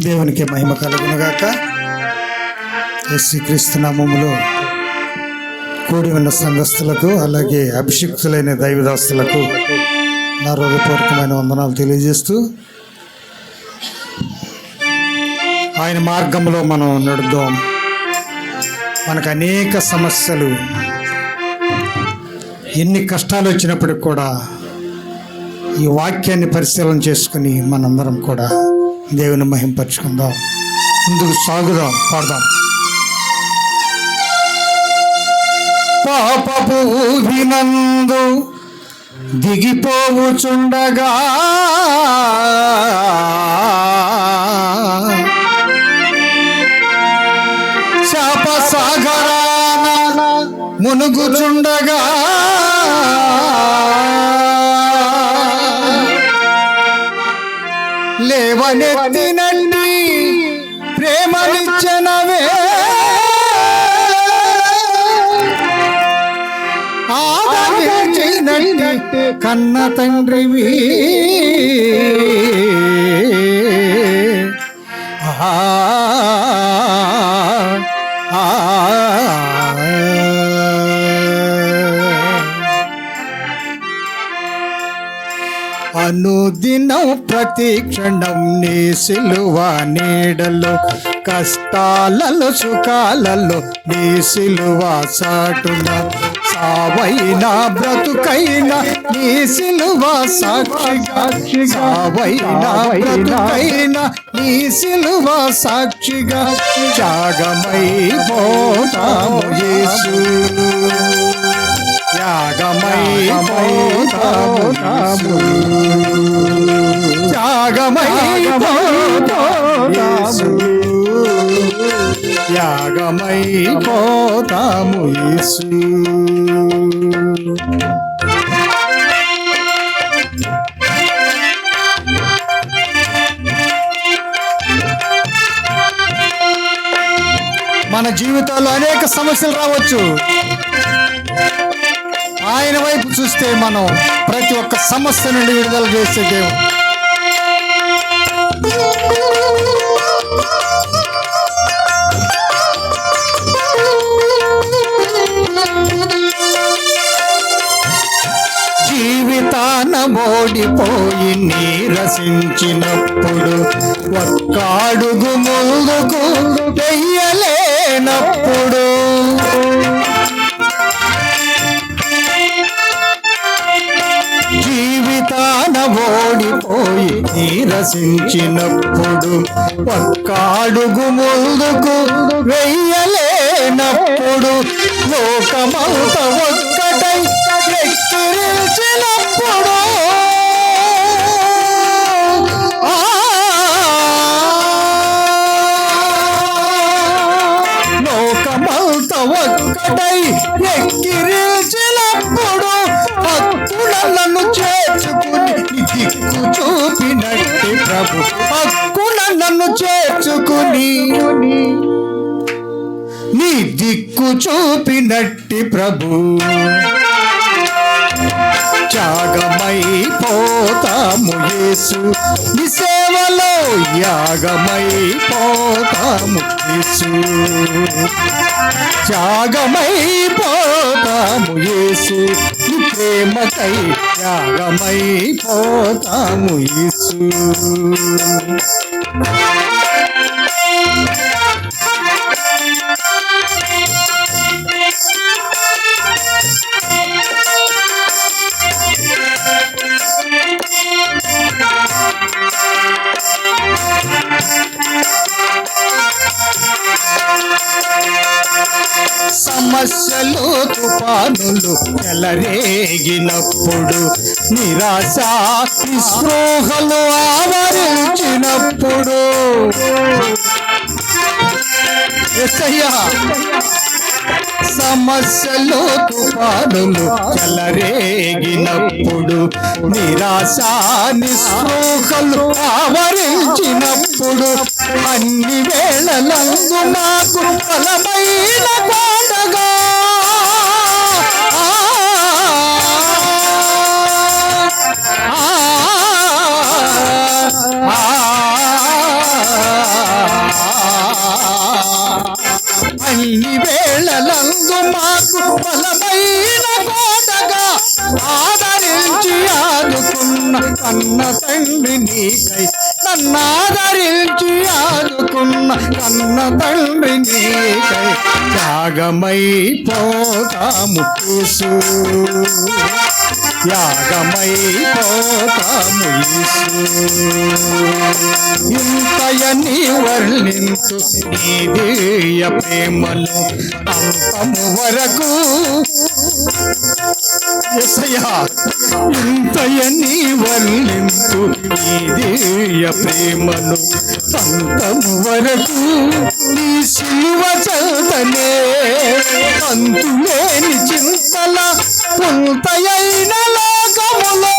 దేవునికి మహిమ కలుగునుగాక. యేసుక్రీస్తు నామములో కూడి ఉన్న సంఘస్థులకు అలాగే అభిషిక్తులైన దైవదాస్తులకు నా హృదయపూర్వకమైన వందనాలు తెలియజేస్తూ ఆయన మార్గంలో మనం నడుద్దాం. మనకు అనేక సమస్యలు ఎన్ని కష్టాలు వచ్చినప్పటికి కూడా ఈ వాక్యాన్ని పరిశీలన చేసుకుని మనందరం కూడా దేవుని మహింపరచుకుందాం. ముందుకు సాగుదాం పాడదాం. పాపపు ఊహినందు దిగిపోవుచుండగా శాప సాగరాన మునుగుచుండగా లేవనెత్తినండి ప్రేమనిచ్చనవే. ఆదరించినట్టి కన్న తండ్రివి. అనుదినం ప్రతి క్షణం నీ సిలువ నీడలో కష్టాలలో సుఖాలలో నీ సిలువ సాటున. సావైనా బ్రతుకైనా నీ సిలువ సాక్షిగా సావైనా బ్రతుకైనా నీ సిలువ సాక్షిగా త్యాగమై పోతాము యేసు. త్యాగమై త్యాగమై త్యాగమై పోతాము యేసు. మన జీవితాల్లో అనేక సమస్యలు రావచ్చు. ఆయన వైపు చూస్తే మనం ప్రతి ఒక్క సమస్య నుండి విడుదల చేసే దేవుడు. జీవితాన ఓడిపోయి నీరసించినప్పుడు ఒక్కాడుగు ముందుకు వెయ్యలేనప్పుడు పోయి నీరసించినప్పుడు పక్కాడుగు ముందుకు వెయ్యలేనప్పుడు లోకమంత ఒక్కటై ఎక్కిరించినప్పుడు హక్కున నన్ను చేర్చుకుని. నీ దిక్కు చూపినట్టి ప్రభు. త్యాగమైపోతాము యేసు. నీ సేవలో యాగమైపోతాము యేసు. త్యాగమైపోతాము యేసు. నీ ప్రేమకై త్యాగమై పోతాము యేసు. సమస్యలు తుఫానులు ఎలరేగినప్పుడు నిరాశ నిస్పృహలు ఆవరించినప్పుడు. సమస్యలు తుఫానులు చెలరేగినప్పుడు నిరాశ నిస్పృహలు ఆవరించినప్పుడు అన్ని వేళలందు నాకు బలమైన అన్ని వేళలందు మాకు బలమైన కోటగా ఆదరించి ఆదుకున్న కన్న తండ్రి నీకై నన్నాదరించి ఆదుకున్న కన్న తండ్రి నీకై త్యాగమై పోతాము యేసు ఇంతయని వర్ణించు నీ దివ్య అంతము వరకు. ఇంతయని వర్ణించు నీ దివ్య ప్రేమను అంతము వరకు. నీ శివ చల్తనే అంతులేని చిన్న చింతల పుంతయైన లోకములో.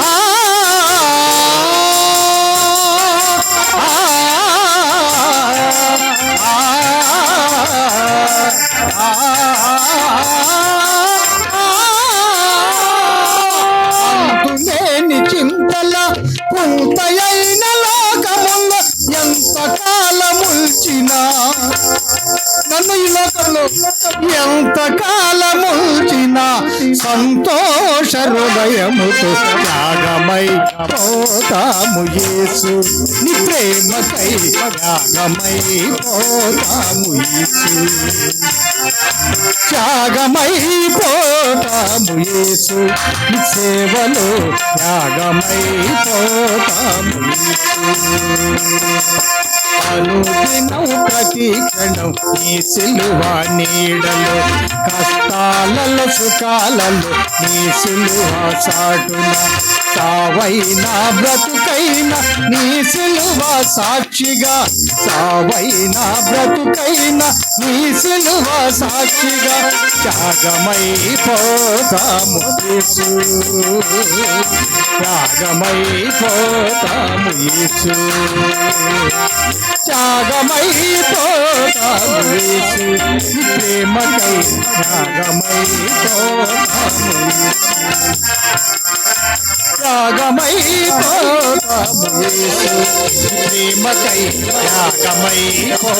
ఆ అంతులేని చింతల పుంతయైన నన్ను ఈ లోకంలో ఎంత కాలముల్చిన సంతోష హృదయముతో త్యాగమై పోతాము యేసు. నీ ప్రేమకై త్యాగమై పోతాము యేసు. త్యాగమై పోతాము యేసు. నీ సేవలో త్యాగమై పోతాము యేసు. అనుదినం ప్రతి క్షణం నీ సిలువ నీడలు. కష్టాలలో సుఖాలలో నీ సిలువ సాటున. సావైనా బ్రతుకైనా నీ సిలువ సాక్షిగా. సావైనా బ్రతుకైనా నీ సిలువ సాక్షిగా. త్యాగమైపోతాము పోతాము యేసు. త్యాగమై యేసు ప్రేమకై త్యాగమై పోతాము యేసు ప్రేమకై యేసు.